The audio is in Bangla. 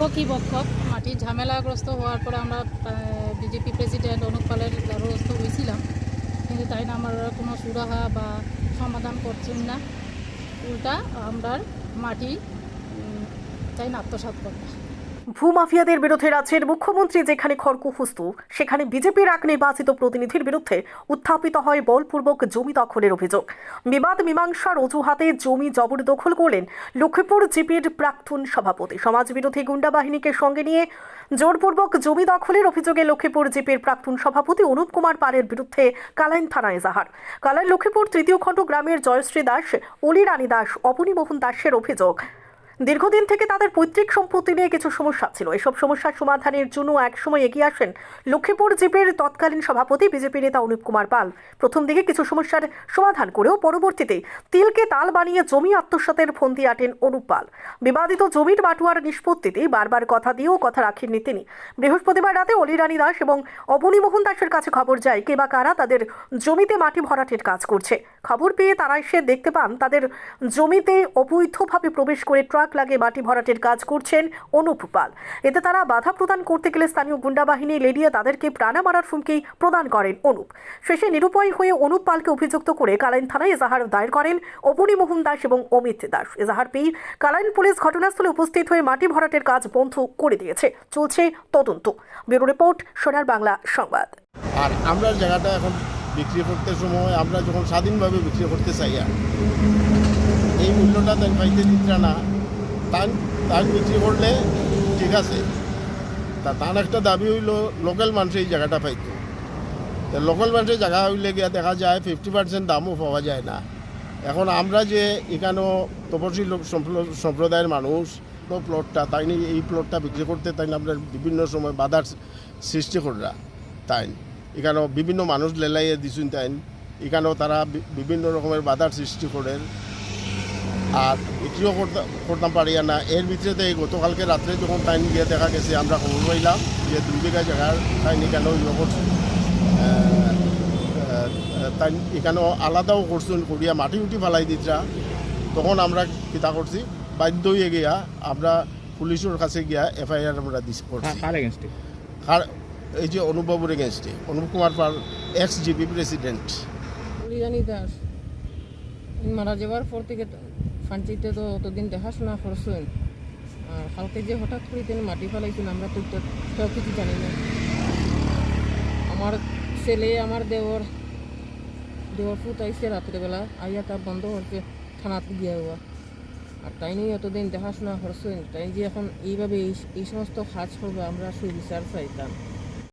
পক্ষ বক্ষক? মাটির ঝামেলাগ্রস্ত হওয়ার পরে আমরা বিজেপি প্রেসিডেন্ট অনুপ পালের দ্বারস্থ হয়েছিলাম। কিন্তু তাই না আমরা কোনো সুরাহা বা সমাধান করছেন না। উল্টা আমরা মাটি তাই না, আত্মসাৎ করতে ভূমাফিয়াদের বিরুদ্ধে রাজ্যের মুখ্যমন্ত্রী যেখানে খড়কুহুস্তু সেখানে বিজেপির এক নির্বাচিত প্রতিনিধির বিরুদ্ধে উত্থাপিত হয় বলপূর্বক জমি দখলের অভিযোগ। বিবাদ মীমাংসার অজুহাতে জমি জবরদখল করলেন লক্ষ্মীপুর জিপির প্রাক্তন সভাপতি। সমাজবিরোধী গুন্ডা বাহিনীকে সঙ্গে নিয়ে জোরপূর্বক জমি দখলের অভিযোগে লক্ষ্মীপুর জিপির প্রাক্তন সভাপতি অনুপ কুমার পালের বিরুদ্ধে কালাইন থানায় এজাহার কালাইন লক্ষ্মীপুর তৃতীয় খণ্ড গ্রামের জয়শ্রী দাস, অলি রানী দাস, অবনী মোহন দাসের অভিযোগ। দীর্ঘদিন থেকে তাদের পৈতৃক সম্পত্তি নিয়ে কিছু সমস্যা ছিল। এসব সমস্যার সমাধানের জন্য একসময় এগিয়ে আসেন লক্ষ্মীপুর জিপের তৎকালীন সভাপতি, বিজেপি নেতা অনুপ কুমার পাল। প্রথম দিকে কিছু সমস্যার সমাধান করেও পরবর্তীতে তিলকে তাল বানিয়ে জমি আত্মসাতের ফন্দি আটেন অনুপ পাল। বিবাদিত জমির বাটুয়ার নিষ্পত্তিতে বারবার কথা দিয়েও কথা রাখেননি তিনি। বৃহস্পতিবার রাতে অলিরানী দাস এবং অবনী মোহন দাসের কাছে খবর যায়, কে বা কারা তাদের জমিতে মাটি ভরাটের কাজ করছে। খবর পেয়ে তারা এসে দেখতে পান, তাদের জমিতে অবৈধভাবে প্রবেশ করে ট্রাক লাগিয়ে মাটি ভরাটের কাজ করছেন অনুপ পাল। এতে তারা বাধা প্রদান করতে গেলে স্থানীয় গুন্ডা বাহিনী লেডিয়ে তাদেরকে প্রাণা মারার হুমকি প্রদান করেন অনুপ। শেষে নিরুপায় হয়ে অনুপ পালকে অভিযুক্ত করে কালাইন থানায় এজাহার দায়ের করেন অবনী মোহন দাস এবং অমিত দাস। এজাহার পেয়ে কালাইন পুলিশ ঘটনাস্থলে উপস্থিত হয়ে মাটি ভরাটের কাজ বন্ধ করে দিয়েছে। চলছে তদন্ত। ব্যুরো রিপোর্ট, সোনার বাংলা সংবাদ। আর আমরা জায়গাটা এখন বিক্রি করতে সময়, আমরা যখন স্বাধীনভাবে বিক্রি করতে চাই এই মূল্যটা তাই পাইতে দিতরা না। তান তান বিক্রি করলে ঠিক আছে। তা তার একটা দাবি হইল লোকাল মানুষ এই জায়গাটা পাইতো। তা লোকাল মানুষের জায়গা হইলে গিয়া দেখা যায় ফিফটি পার্সেন্ট দামও পাওয়া যায় না। এখন আমরা যে এখানেও তপশিল সম্প্রদায়ের মানুষ প্লটটা তাই এই প্লটটা বিক্রি করতে তাই আমরা বিভিন্ন সময় বাধার সৃষ্টি করা তাই এখানেও বিভিন্ন মানুষ লেলাইয়ে দিছুন, তাই এখানেও তারা বিভিন্ন রকমের বাধার সৃষ্টি করেন। আর বিক্রিও করতে করতাম পারি না এর ভিতরে এই গতকালকে রাত্রে যখন টাইম গিয়ে দেখা গেছে আমরা খবর পাইলাম যে দুই বিঘা জায়গার টাইম এখানেও ইয়ে করছে। তাই এখানেও আলাদাও করছুন করিয়া মাটি উঠি ফেলাই দিতরা। তখন আমরা কিতা করছি বাধ্য হয়ে গিয়া আমরা পুলিশের কাছে গিয়া এফআইআর আমরা দিস করছি। এগেনস্টে আর এই যে অনুভবের এগেনস্টে Anup Kumar Pal ex GP president মারা যাওয়ার পর থেকে ফান্সিতে তো অতদিন দেখাশোনা করছেন। আর কালকে যে হঠাৎ করে তিনি মাটি ফেলাইছেন, আমরা তো কেউ কিছু জানি না। আমার ছেলে, আমার দেওর দেওর ফুট আইসে রাত্রেবেলা, আইয়া তা বন্ধ হচ্ছে থানাত গিয়া হওয়া আর তাই নিয়ে এতদিন দেখাশোনা করছেন, তাই যে এখন এইভাবে এই এই সমস্ত কাজ করবে, আমরা সুবিচার চাইতাম।